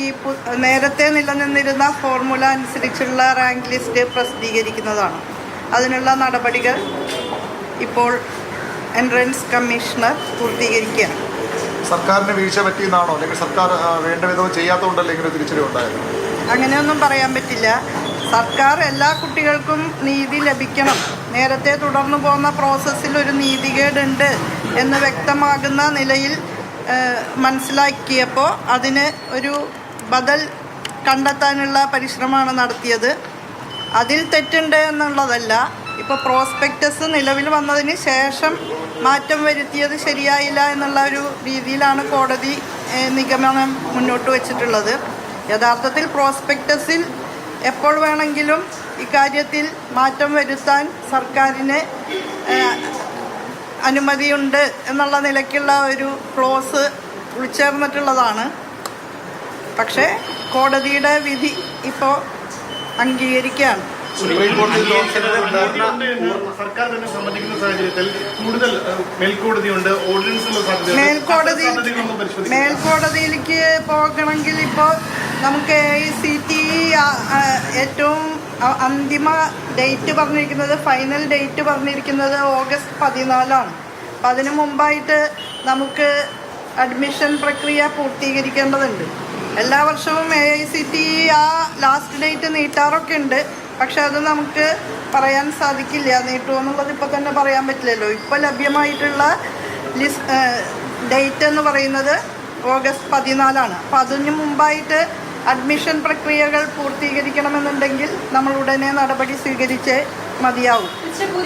ഈ നേരത്തെ നിലനിന്നിരുന്ന ഫോർമുല അനുസരിച്ചുള്ള റാങ്ക് ലിസ്റ്റ് പ്രസിദ്ധീകരിക്കുന്നതാണ്. അതിനുള്ള നടപടികൾ ഇപ്പോൾ എൻട്രൻസ് കമ്മീഷണർ പൂർത്തീകരിക്കുകയാണ്. സർക്കാരിന് വീഴ്ച പറ്റിയെന്നാണോ? അല്ലെങ്കിൽ സർക്കാർ വേണ്ട വിധവും ചെയ്യാത്തതുകൊണ്ടല്ലേ ഇങ്ങനെ അങ്ങനെയൊന്നും പറയാൻ പറ്റില്ല. സർക്കാർ എല്ലാ കുട്ടികൾക്കും നീതി ലഭിക്കണം. നേരത്തെ തുടർന്നു പോകുന്ന പ്രോസസ്സിൽ ഒരു നീതികേടുണ്ട് എന്ന് വ്യക്തമാകുന്ന നിലയിൽ മനസ്സിലാക്കിയപ്പോൾ അതിന് ഒരു ബദൽ കണ്ടെത്താനുള്ള പരിശ്രമമാണ് നടത്തിയത്. അതിൽ തെറ്റുണ്ട് എന്നുള്ളതല്ല. ഇപ്പോൾ പ്രോസ്പെക്ടസ് നിലവിൽ വന്നതിന് ശേഷം മാറ്റം വരുത്തിയത് ശരിയായില്ല എന്നുള്ള ഒരു രീതിയിലാണ് കോടതി നിഗമനം മുന്നോട്ട് വച്ചിട്ടുള്ളത്. യഥാർത്ഥത്തിൽ പ്രോസ്പെക്ടസിൽ എപ്പോൾ വേണമെങ്കിലും ഇക്കാര്യത്തിൽ മാറ്റം വരുത്താൻ സർക്കാരിന് അനുമതിയുണ്ട് എന്നുള്ള നിലയ്ക്കുള്ള ഒരു ക്ലോസ് ഉൾച്ചേർന്നിട്ടുള്ളതാണ്. പക്ഷേ കോടതിയുടെ വിധി ഇപ്പോ അംഗീകരിക്കുകയാണ്. സർക്കാർ തന്നെ സമ്മതിക്കുന്ന സാഹചര്യത്തിൽ കൂടുതൽ മേൽക്കോടതിയുണ്ട് മേൽക്കോടതി മേൽക്കോടതിയിലേക്ക് പോകണമെങ്കിൽ ഇപ്പോ നമുക്ക് ഈ സി ടി ഏറ്റവും അന്തിമ ഡേറ്റ് പറഞ്ഞിരിക്കുന്നത് ഫൈനൽ ഡേറ്റ് പറഞ്ഞിരിക്കുന്നത് ഓഗസ്റ്റ് പതിനാലാണ്. അപ്പം അതിനു മുമ്പായിട്ട് നമുക്ക് അഡ്മിഷൻ പ്രക്രിയ പൂർത്തീകരിക്കേണ്ടതുണ്ട്. എല്ലാ വർഷവും എ ഐ സി ടി ആ ലാസ്റ്റ് ഡേറ്റ് നീട്ടാറൊക്കെ ഉണ്ട് പക്ഷെ അത് നമുക്ക് പറയാൻ സാധിക്കില്ല. നീട്ടുമോ എന്നുള്ളത് ഇപ്പോൾ തന്നെ പറയാൻ പറ്റില്ലല്ലോ. ഇപ്പോൾ ലഭ്യമായിട്ടുള്ള ലിസ് ഡേറ്റ് എന്ന് പറയുന്നത് ഓഗസ്റ്റ് പതിനാലാണ്. അപ്പം അതിന് മുമ്പായിട്ട് അഡ്മിഷൻ പ്രക്രിയകൾ പൂർത്തീകരിക്കണമെന്നുണ്ടെങ്കിൽ നമ്മൾ ഉടനെ നടപടി സ്വീകരിച്ച് മതിയാവും.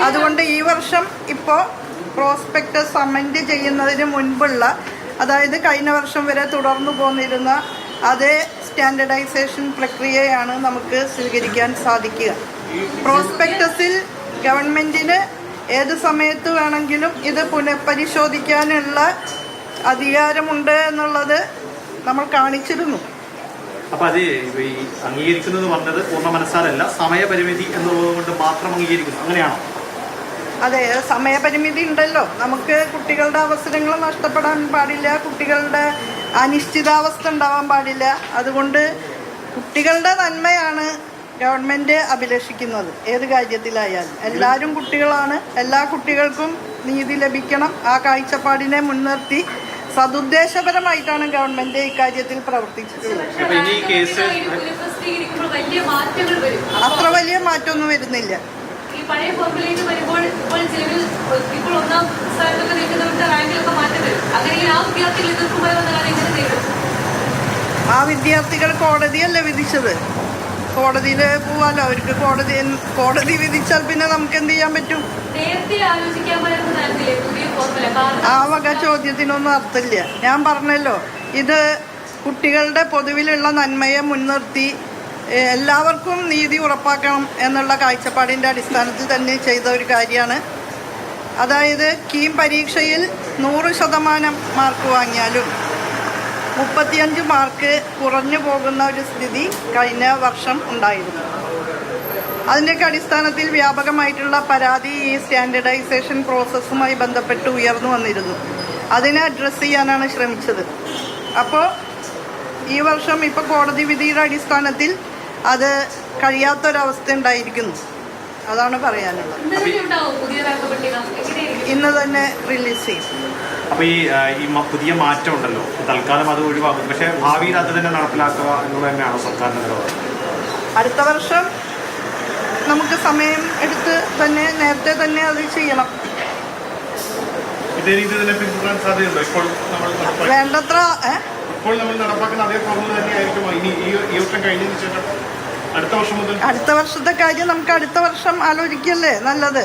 അതുകൊണ്ട് ഈ വർഷം ഇപ്പോൾ പ്രോസ്പെക്ടസ് സമന്റ് ചെയ്യുന്നതിന് മുൻപുള്ള അതായത് കഴിഞ്ഞ വർഷം വരെ തുടർന്നു പോന്നിരുന്ന അതേ സ്റ്റാൻഡർഡൈസേഷൻ പ്രക്രിയയാണ് നമുക്ക് സ്വീകരിക്കാൻ സാധിക്കുക. പ്രോസ്പെക്ടസിൽ ഗവൺമെന്റിന് ഏത് സമയത്ത് വേണമെങ്കിലും ഇത് പുനഃപരിശോധിക്കാനുള്ള അധികാരമുണ്ട് എന്നുള്ളത് നമ്മൾ കാണിച്ചിരുന്നു. അപ്പൊ അത് ഈ അംഗീകരിക്കുന്നത് പറഞ്ഞത് പൂർണ മനസ്സാലല്ല സമയപരിമിതി എന്നുള്ളത് കൊണ്ട് മാത്രം അംഗീകരിക്കുന്നു. അങ്ങനെയാണോ? അതെ സമയപരിമിതി ഉണ്ടല്ലോ. നമുക്ക് കുട്ടികളുടെ അവസരങ്ങൾ നഷ്ടപ്പെടാൻ പാടില്ല. കുട്ടികളുടെ അനിശ്ചിതാവസ്ഥ ഉണ്ടാവാൻ പാടില്ല. അതുകൊണ്ട് കുട്ടികളുടെ നന്മയാണ് ഗവൺമെന്റ് അഭിലഷിക്കുന്നത്. ഏത് കാര്യത്തിലായാലും. എല്ലാവരും കുട്ടികളാണ്. എല്ലാ കുട്ടികൾക്കും നീതി ലഭിക്കണം. ആ കാഴ്ചപ്പാടിനെ മുൻനിർത്തി സതുദ്ദേശപരമായിട്ടാണ് ഗവൺമെന്റ് ഇക്കാര്യത്തിൽ പ്രവർത്തിച്ചിട്ടുള്ളത്. അപ്പൊ ഈ കേസ് പുനഃപ്രസിദ്ധീകരിക്കുമ്പോൾ വലിയ മാറ്റങ്ങൾ വരും അത്ര വലിയ മാറ്റമൊന്നും വരുന്നില്ല. ഈ പഴയ ഫോർമുലയിൽ വരുമ്പോൾ ഇപ്പോൾ ചിലവിൽ ഇപ്പോൾ ഒന്നാം സ്ഥാനത്തൊക്കെ നിൽക്കുന്നവരുടെ റാങ്കിലൊക്കെ മാറ്റം വരും. അങ്ങനെ ആ വിദ്യാർത്ഥികൾ ആ വിദ്യാർത്ഥികൾ കോടതിയല്ലേ വിധിച്ചത്? കോടതിയിൽ പോവാലോ? അവർക്ക് കോടതി കോടതി വിധിച്ചാൽ പിന്നെ നമുക്ക് എന്ത് ചെയ്യാൻ പറ്റും? ആ വക ചോദ്യത്തിനൊന്നും അർത്ഥമില്ല. ഞാൻ പറഞ്ഞല്ലോ ഇത് കുട്ടികളുടെ പൊതുവിലുള്ള നന്മയെ മുൻനിർത്തി എല്ലാവർക്കും നീതി ഉറപ്പാക്കണം എന്നുള്ള കാഴ്ചപ്പാടിന്റെ അടിസ്ഥാനത്തിൽ തന്നെ ചെയ്ത ഒരു കാര്യമാണ്. അതായത് കീം പരീക്ഷയിൽ നൂറ് ശതമാനം മാർക്ക് വാങ്ങിയാലും മുപ്പത്തിയഞ്ച് മാർക്ക് കുറഞ്ഞു പോകുന്ന ഒരു സ്ഥിതി കഴിഞ്ഞ വർഷം ഉണ്ടായിരുന്നു. അതിന്റെയൊക്കെ അടിസ്ഥാനത്തിൽ വ്യാപകമായിട്ടുള്ള പരാതി ഈ സ്റ്റാൻഡർഡൈസേഷൻ പ്രോസസ്സുമായി ബന്ധപ്പെട്ട് ഉയർന്നു വന്നിരുന്നു. അതിനെ അഡ്രസ്സ് ചെയ്യാനാണ് ശ്രമിച്ചത്. അപ്പോൾ ഈ വർഷം ഇപ്പോൾ കോടതി വിധിയുടെ അടിസ്ഥാനത്തിൽ അത് കഴിയാത്തൊരവസ്ഥ ഉണ്ടായിരിക്കുന്നു. അതാണ് പറയാനുള്ളത്. ഇന്ന് തന്നെ റിലീസ് ചെയ്യും. അപ്പൊ ഈ ഈ പുതിയ മാറ്റം ഉണ്ടല്ലോ. തൽക്കാലം അത് ഒഴിവാക്കും. പക്ഷെ ഭാവിയിൽ അത് തന്നെ നടപ്പിലാക്കുക എന്നുള്ളത് തന്നെയാണോ സർക്കാരിന്റെ നിലപാട്? അടുത്ത വർഷം നമുക്ക് സമയം എടുത്ത് തന്നെ നേരത്തെ തന്നെ അത് ചെയ്യണം. ഇതേ രീതിയിൽ തന്നെ പിന്തുടരാൻ സാധ്യതയുണ്ടോ? ഇപ്പോൾ നമ്മൾ വേണ്ടത്ര ഇപ്പോൾ നമ്മൾ നടപ്പാക്കുന്ന അതേ ഫോർമുല തന്നെയായിരിക്കുമോ? ഇനി ഈ ഈ വർഷം കഴിഞ്ഞതിന് ശേഷം അടുത്ത വർഷം മുതൽ അടുത്ത വർഷത്തെ കാര്യം നമുക്ക് അടുത്ത വർഷം ആലോചിക്കല്ലേ? നല്ലത്.